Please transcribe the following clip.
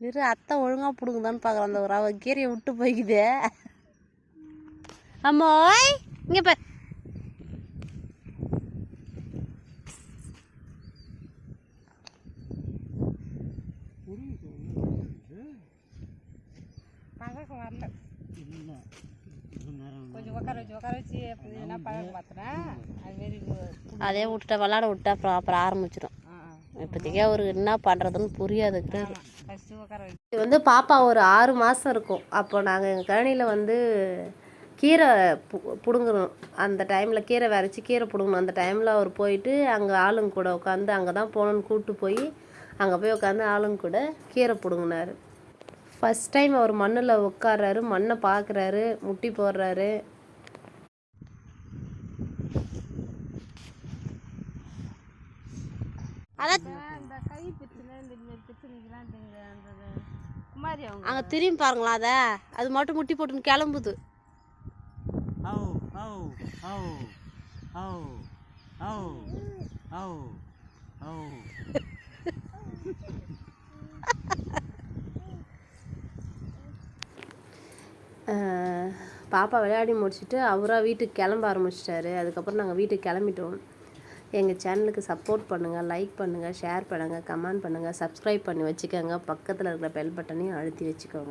இரு அத்தை ஒழுங்காக பிடுங்குதான்னு பார்க்குறேன் அந்த ஒரு அவ கீரையை விட்டு போய்க்குதே. அம்மாய் இங்கே பார். கொஞ்சம் உட்கார வச்சு உட்கார வச்சு என்ன பழக்கம் பார்த்தேன் அதுமாரி அதே விட்டுட்டா விளாட விட்டா அப்புறம் அப்புறம் ஆரம்பிச்சிடும் இப்போதைக்கே அவருக்கு என்ன பண்ணுறதுன்னு வச்சு இது வந்து பாப்பா ஒரு ஆறு மாதம் இருக்கும். அப்போ நாங்கள் எங்கள் கழனியில் வந்து கீரை பு பிடுங்கணும். அந்த டைமில் கீரை விரைச்சி கீரை பிடுங்கணும். அந்த டைமில் அவர் போயிட்டு அங்கே ஆளுங்க கூட உட்காந்து அங்கே தான் போகணுன்னு கூப்பிட்டு போய் அங்கே போய் உட்காந்து ஆளுங்க கூட கீரை பிடுங்கினாரு. ஃபஸ்ட் டைம் அவர் மண்ணில் உட்கார்றாரு மண்ணை பார்க்குறாரு முட்டி போடுறாரு. அங்கே திரும்பி பாருங்களா அதை? அது மட்டும் முட்டி போட்டுன்னு கிளம்புது. பாப்பா விளையாடி முடிச்சுட்டு அவராக வீட்டுக்கு கிளம்ப ஆரம்பிச்சிட்டாரு. அதுக்கப்புறம் நாங்கள் வீட்டுக்கு கிளம்பிட்டோம். எங்கள் சேனலுக்கு சப்போர்ட் பண்ணுங்கள் லைக் பண்ணுங்கள் ஷேர் பண்ணுங்கள் கமெண்ட் பண்ணுங்கள் சப்ஸ்கிரைப் பண்ணி வச்சுக்கோங்க. பக்கத்தில் இருக்கிற பெல் பட்டனையும் அழுத்தி வச்சுக்கோங்க.